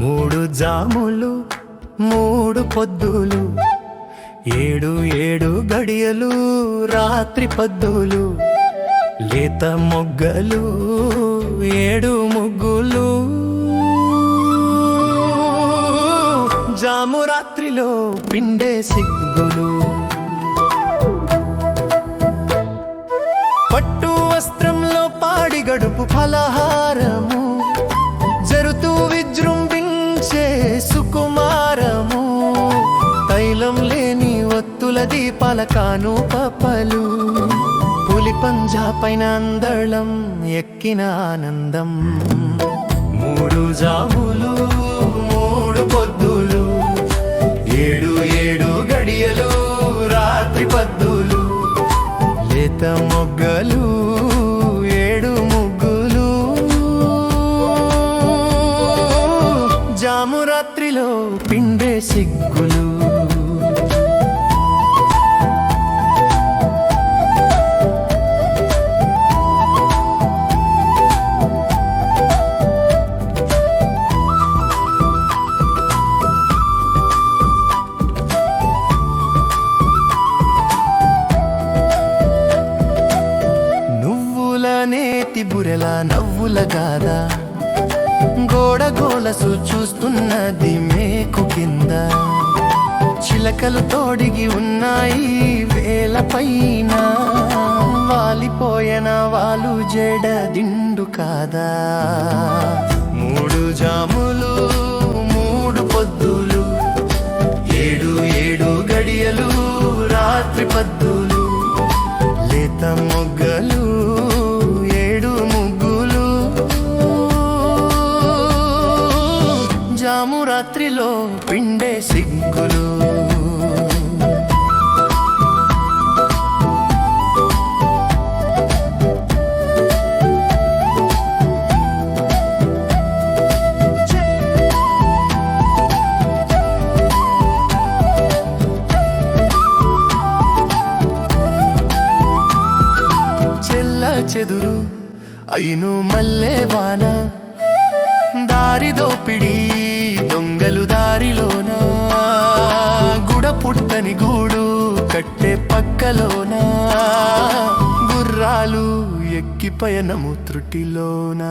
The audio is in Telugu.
మూడు జాములు మూడు పొద్దులు ఏడు ఏడు గడియలు రాత్రి పద్దులు లేత మొగ్గలు ఏడు ముగ్గులు జాము రాత్రిలో పిండే సిగ్గులు. పట్టు వస్త్రంలో పాడి గడుపు ఫలహారము. జరుతూ విజృంభించే సుకుమారము. తైలం లేని ఒత్తుల దీపాల కాను పప్పలు పులి పంజా పైన అందళం ఎక్కిన ఆనందం. మూడు జాములు మొగ్గలు ఏడు ముగ్గులు. జాము రాత్రిలో పిండే సిగ్గులు. వేళ నవ్వుల గాదా గోడ గోలసు చూస్తున్నది మేకు కింద. చిలకలు తోడిగి ఉన్నాయి వేల పైన. వాలిపోయిన వాలు జడ దిండు కాదా. మూడు జాములు రాత్రిలో పిండే సిగ్గులు. చెల్ల చెదురు అయిను మల్లె వాన. దారి దాని గూడు కట్టె పక్కలోన గుర్రాలు ఎక్కి పయనము త్రుటిలోనా.